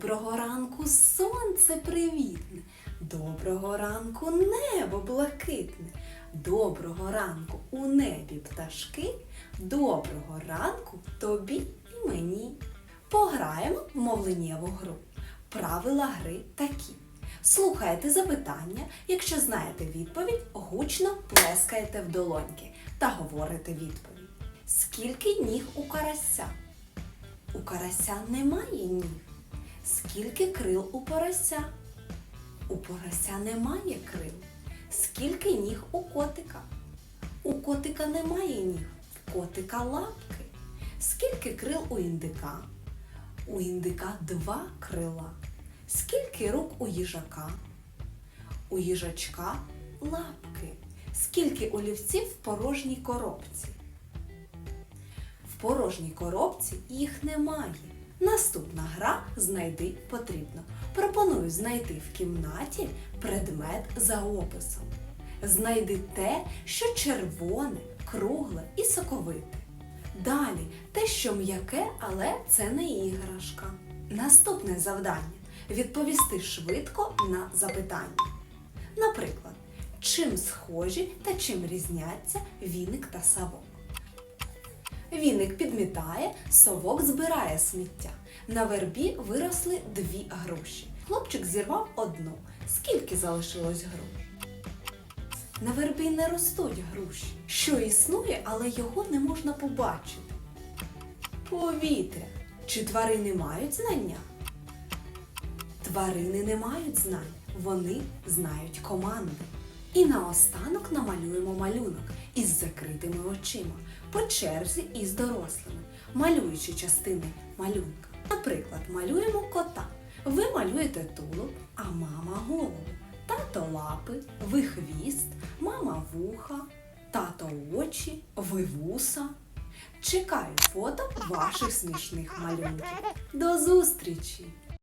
Доброго ранку, сонце привітне. Доброго ранку, небо блакитне. Доброго ранку у небі пташки. Доброго ранку тобі і мені. Пограємо в мовленнєву гру. Правила гри такі. Слухаєте запитання, якщо знаєте відповідь, гучно плескаєте в долоньки та говорите відповідь. Скільки ніг у карася? У карася немає ніг. Скільки крил у порося? У порося немає крил. Скільки ніг у котика? У котика немає ніг. В котика лапки. Скільки крил у індика? У індика два крила. Скільки рук у їжака? У їжачка лапки. Скільки олівців в порожній коробці? В порожній коробці їх немає. Наступна гра знайди потрібно. Пропоную знайти в кімнаті предмет за описом. Знайди те, що червоне, кругле і соковите. Далі те, що м'яке, але це не іграшка. Наступне завдання відповісти швидко на запитання. Наприклад, чим схожі та чим різняться віник та савок. Віник підмітає, совок збирає сміття. На вербі виросли дві груші. Хлопчик зірвав одну. Скільки залишилось груш? На вербі не ростуть груші, що існує, але його не можна побачити. Повітря. Чи тварини мають знання? Тварини не мають знань, вони знають команди. І наостанок намалюємо малюнок із закритими очима, по черзі із дорослими, малюючи частини малюнка. Наприклад, малюємо кота. Ви малюєте тулуб, а мама голову. Тато лапи, ви хвіст, мама вуха, тато очі, ви вуса. Чекаю фото ваших смішних малюнків. До зустрічі!